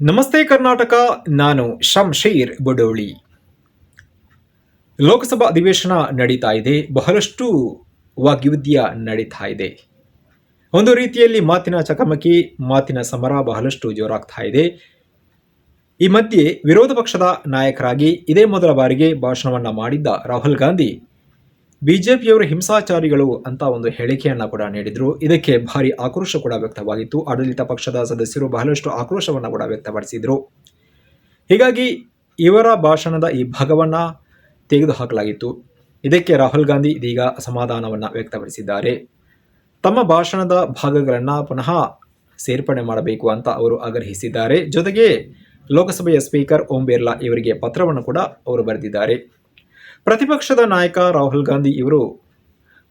ನಮಸ್ತೆ ಕರ್ನಾಟಕ, ನಾನು ಶಂಶೀರ್ ಬಡೋಳಿ. ಲೋಕಸಭಾ ಅಧಿವೇಶನ ನಡೀತಾ ಇದೆ, ಬಹಳಷ್ಟು ವಾಗ್ಯುದ್ಯ ನಡೀತಾ ಇದೆ. ಒಂದು ರೀತಿಯಲ್ಲಿ ಮಾತಿನ ಚಕಮಕಿ, ಮಾತಿನ ಸಮರ ಬಹಳಷ್ಟು ಜೋರಾಗ್ತಾ ಇದೆ. ಈ ಮಧ್ಯೆ ವಿರೋಧ ಪಕ್ಷದ ನಾಯಕರಾಗಿ ಇದೇ ಮೊದಲ ಬಾರಿಗೆ ಭಾಷಣವನ್ನ ಮಾಡಿದ್ದ ರಾಹುಲ್ ಗಾಂಧಿ ಬಿಜೆಪಿಯವರು ಹಿಂಸಾಚಾರಿಗಳು ಅಂತ ಒಂದು ಹೇಳಿಕೆಯನ್ನ ಕೂಡ ನೀಡಿದ್ರು. ಇದಕ್ಕೆ ಭಾರಿ ಆಕ್ರೋಶ ಕೂಡ ವ್ಯಕ್ತವಾಗಿತ್ತು. ಆಡಳಿತ ಪಕ್ಷದ ಸದಸ್ಯರು ಬಹಳಷ್ಟು ಆಕ್ರೋಶವನ್ನ ಕೂಡ ವ್ಯಕ್ತಪಡಿಸಿದ್ರು. ಹೀಗಾಗಿ ಇವರ ಭಾಷಣದ ಈ ಭಾಗವನ್ನ ತೆಗೆದುಹಾಕಲಾಗಿತ್ತು. ಇದಕ್ಕೆ ರಾಹುಲ್ ಗಾಂಧಿ ಇದೀಗ ಅಸಮಾಧಾನವನ್ನ ವ್ಯಕ್ತಪಡಿಸಿದ್ದಾರೆ. ತಮ್ಮ ಭಾಷಣದ ಭಾಗಗಳನ್ನು ಪುನಃ ಸೇರ್ಪಡೆ ಮಾಡಬೇಕು ಅಂತ ಅವರು ಆಗ್ರಹಿಸಿದ್ದಾರೆ. ಜೊತೆಗೆ ಲೋಕಸಭೆಯ ಸ್ಪೀಕರ್ ಓಂ ಬಿರ್ಲಾ ಇವರಿಗೆ ಪತ್ರವನ್ನು ಕೂಡ ಅವರು ಬರೆದಿದ್ದಾರೆ. ಪ್ರತಿಪಕ್ಷದ ನಾಯಕ ರಾಹುಲ್ ಗಾಂಧಿ ಇವರು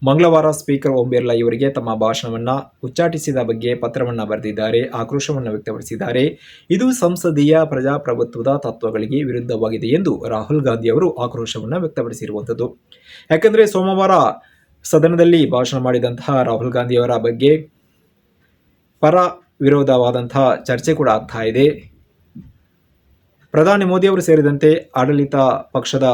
ಮಂಗಳವಾರ ಸ್ಪೀಕರ್ ಓಂ ಬಿರ್ಲಾ ಇವರಿಗೆ ತಮ್ಮ ಭಾಷಣವನ್ನು ಉಚ್ಚಾಟಿಸಿದ ಬಗ್ಗೆ ಪತ್ರವನ್ನು ಬರೆದಿದ್ದಾರೆ, ಆಕ್ರೋಶವನ್ನು ವ್ಯಕ್ತಪಡಿಸಿದ್ದಾರೆ. ಇದು ಸಂಸದೀಯ ಪ್ರಜಾಪ್ರಭುತ್ವದ ತತ್ವಗಳಿಗೆ ವಿರುದ್ಧವಾಗಿದೆ ಎಂದು ರಾಹುಲ್ ಗಾಂಧಿ ಅವರು ಆಕ್ರೋಶವನ್ನು ವ್ಯಕ್ತಪಡಿಸಿರುವಂಥದ್ದು. ಯಾಕೆಂದರೆ ಸೋಮವಾರ ಸದನದಲ್ಲಿ ಭಾಷಣ ಮಾಡಿದಂತಹ ರಾಹುಲ್ ಗಾಂಧಿ ಅವರ ಬಗ್ಗೆ ಪರ ವಿರೋಧವಾದಂತಹ ಚರ್ಚೆ ಕೂಡ ಆಗ್ತಾ ಇದೆ. ಪ್ರಧಾನಿ ಮೋದಿ ಅವರು ಸೇರಿದಂತೆ ಆಡಳಿತ ಪಕ್ಷದ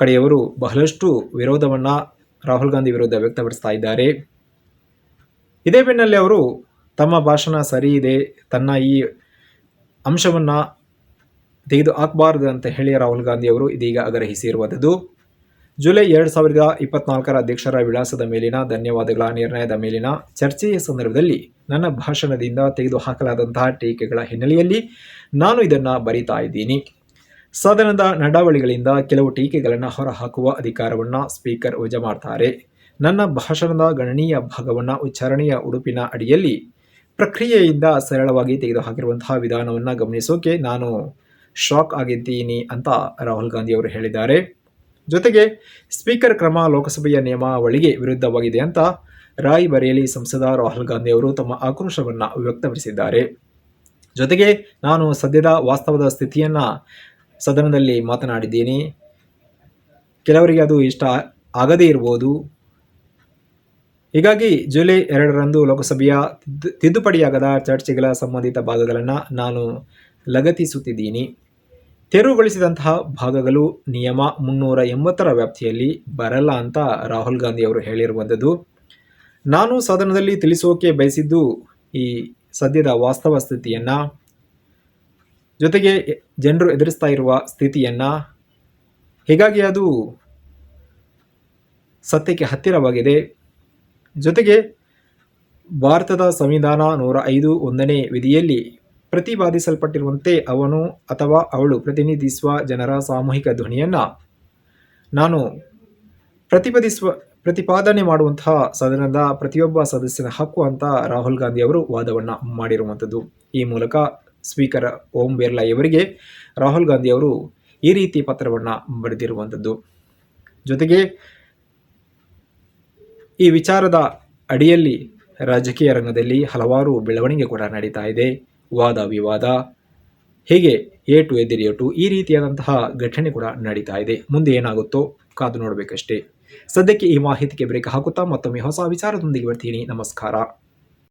ಕಡೆಯವರು ಬಹಳಷ್ಟು ವಿರೋಧವನ್ನು ರಾಹುಲ್ ಗಾಂಧಿ ವಿರುದ್ಧ ವ್ಯಕ್ತಪಡಿಸ್ತಾ ಇದ್ದಾರೆ. ಇದೇ ಬೆನ್ನಲ್ಲೇ ಅವರು ತಮ್ಮ ಭಾಷಣ ಸರಿ ಇದೆ, ತನ್ನ ಈ ಅಂಶವನ್ನು ತೆಗೆದು ಹಾಕಬಾರದು ಅಂತ ಹೇಳಿ ರಾಹುಲ್ ಗಾಂಧಿ ಅವರು ಇದೀಗ ಆಗ್ರಹಿಸಿರುವಂಥದ್ದು. ಜುಲೈ ಎರಡು ಸಾವಿರದ ಇಪ್ಪತ್ನಾಲ್ಕರ ಅಧ್ಯಕ್ಷರ ವಿಳಾಸದ ಮೇಲಿನ ಧನ್ಯವಾದಗಳ ನಿರ್ಣಯದ ಮೇಲಿನ ಚರ್ಚೆಯ ಸಂದರ್ಭದಲ್ಲಿ ನನ್ನ ಭಾಷಣದಿಂದ ತೆಗೆದುಹಾಕಲಾದಂತಹ ಟೀಕೆಗಳ ಹಿನ್ನೆಲೆಯಲ್ಲಿ ನಾನು ಇದನ್ನು ಬರಿತಾ ಇದ್ದೀನಿ. ಸದನದ ನಡಾವಳಿಗಳಿಂದ ಕೆಲವು ಟೀಕೆಗಳನ್ನು ಹೊರಹಾಕುವ ಅಧಿಕಾರವನ್ನು ಸ್ಪೀಕರ್ ವಜಾ ಮಾಡ್ತಾರೆ. ನನ್ನ ಭಾಷಣದ ಗಣನೀಯ ಭಾಗವನ್ನು ಉಚ್ಚಾರಣೆಯ ಉಡುಪಿನ ಅಡಿಯಲ್ಲಿ ಪ್ರಕ್ರಿಯೆಯಿಂದ ಸರಳವಾಗಿ ತೆಗೆದುಹಾಕಿರುವಂತಹ ವಿಧಾನವನ್ನು ಗಮನಿಸೋಕೆ ನಾನು ಶಾಕ್ ಆಗಿದ್ದೀನಿ ಅಂತ ರಾಹುಲ್ ಗಾಂಧಿ ಅವರು ಹೇಳಿದ್ದಾರೆ. ಜೊತೆಗೆ ಸ್ಪೀಕರ್ ಕ್ರಮ ಲೋಕಸಭೆಯ ನಿಯಮಾವಳಿಗೆ ವಿರುದ್ಧವಾಗಿದೆ ಅಂತ ರಾಯ್ ಬರೇಲಿ ಸಂಸದ ರಾಹುಲ್ ಗಾಂಧಿ ಅವರು ತಮ್ಮ ಆಕ್ರೋಶವನ್ನು ವ್ಯಕ್ತಪಡಿಸಿದ್ದಾರೆ. ಜೊತೆಗೆ ನಾನು ಸದ್ಯದ ವಾಸ್ತವದ ಸ್ಥಿತಿಯನ್ನು ಸದನದಲ್ಲಿ ಮಾತನಾಡಿದ್ದೀನಿ. ಕೆಲವರಿಗೆ ಅದು ಇಷ್ಟ ಆಗದೇ ಇರ್ಬೋದು. ಹೀಗಾಗಿ ಜುಲೈ ಎರಡರಂದು ಲೋಕಸಭೆಯ ತಿದ್ದುಪಡಿಯಾಗದ ಚರ್ಚೆಗಳ ಸಂಬಂಧಿತ ಭಾಗಗಳನ್ನು ನಾನು ಲಗತ್ತಿಸುತ್ತಿದ್ದೀನಿ. ತೆರವುಗೊಳಿಸಿದಂತಹ ಭಾಗಗಳು ನಿಯಮ ಮುನ್ನೂರ ಎಂಬತ್ತರ ವ್ಯಾಪ್ತಿಯಲ್ಲಿ ಬರಲ್ಲ ಅಂತ ರಾಹುಲ್ ಗಾಂಧಿ ಅವರು ಹೇಳಿರುವಂಥದ್ದು. ನಾನು ಸದನದಲ್ಲಿ ತಿಳಿಸೋಕೆ ಬಯಸಿದ್ದು ಈ ಸದ್ಯದ ವಾಸ್ತವ ಸ್ಥಿತಿಯನ್ನು ಜೊತೆಗೆ ಜನರು ಎದುರಿಸ್ತಾ ಇರುವ ಸ್ಥಿತಿಯನ್ನು ಹೀಗಾಗಿ ಅದು ಸತ್ಯಕ್ಕೆ ಹತ್ತಿರವಾಗಿದೆ. ಜೊತೆಗೆ ಭಾರತದ ಸಂವಿಧಾನ ನೂರ ಐದು ಒಂದನೇ ವಿಧಿಯಲ್ಲಿ ಪ್ರತಿಪಾದಿಸಲ್ಪಟ್ಟಿರುವಂತೆ ಅವನು ಅಥವಾ ಅವಳು ಪ್ರತಿನಿಧಿಸುವ ಜನರ ಸಾಮೂಹಿಕ ಧ್ವನಿಯನ್ನು ನಾನು ಪ್ರತಿಪಾದಿಸುವ, ಪ್ರತಿಪಾದನೆ ಮಾಡುವಂತಹ ಸದನದ ಪ್ರತಿಯೊಬ್ಬ ಸದಸ್ಯನ ಹಕ್ಕು ಅಂತ ರಾಹುಲ್ ಗಾಂಧಿ ಅವರು ವಾದವನ್ನು ಮಾಡಿರುವಂಥದ್ದು. ಈ ಮೂಲಕ ಸ್ಪೀಕರ್ ಓಂ ಬಿರ್ಲಾ ಇವರಿಗೆ ರಾಹುಲ್ ಗಾಂಧಿ ಅವರು ಈ ರೀತಿ ಪತ್ರವನ್ನು ಬರೆದಿರುವಂಥದ್ದು. ಜೊತೆಗೆ ಈ ವಿಚಾರದ ಅಡಿಯಲ್ಲಿ ರಾಜಕೀಯ ರಂಗದಲ್ಲಿ ಹಲವಾರು ಬೆಳವಣಿಗೆ ಕೂಡ ನಡೀತಾ ಇದೆ. ವಾದ ವಿವಾದ, ಹೀಗೆ ಏಟು ಎದಿರಿಯಟು ಈ ರೀತಿಯಾದಂತಹ ಘಟನೆ ಕೂಡ ನಡೀತಾ ಇದೆ. ಮುಂದೆ ಏನಾಗುತ್ತೋ ಕಾದು ನೋಡಬೇಕಷ್ಟೇ. ಸದ್ಯಕ್ಕೆ ಈ ಮಾಹಿತಿಗೆ ಬ್ರೇಕ್ ಹಾಕುತ್ತಾ ಮತ್ತೊಮ್ಮೆ ಹೊಸ ವಿಚಾರದೊಂದಿಗೆ ಬರ್ತೀನಿ. ನಮಸ್ಕಾರ.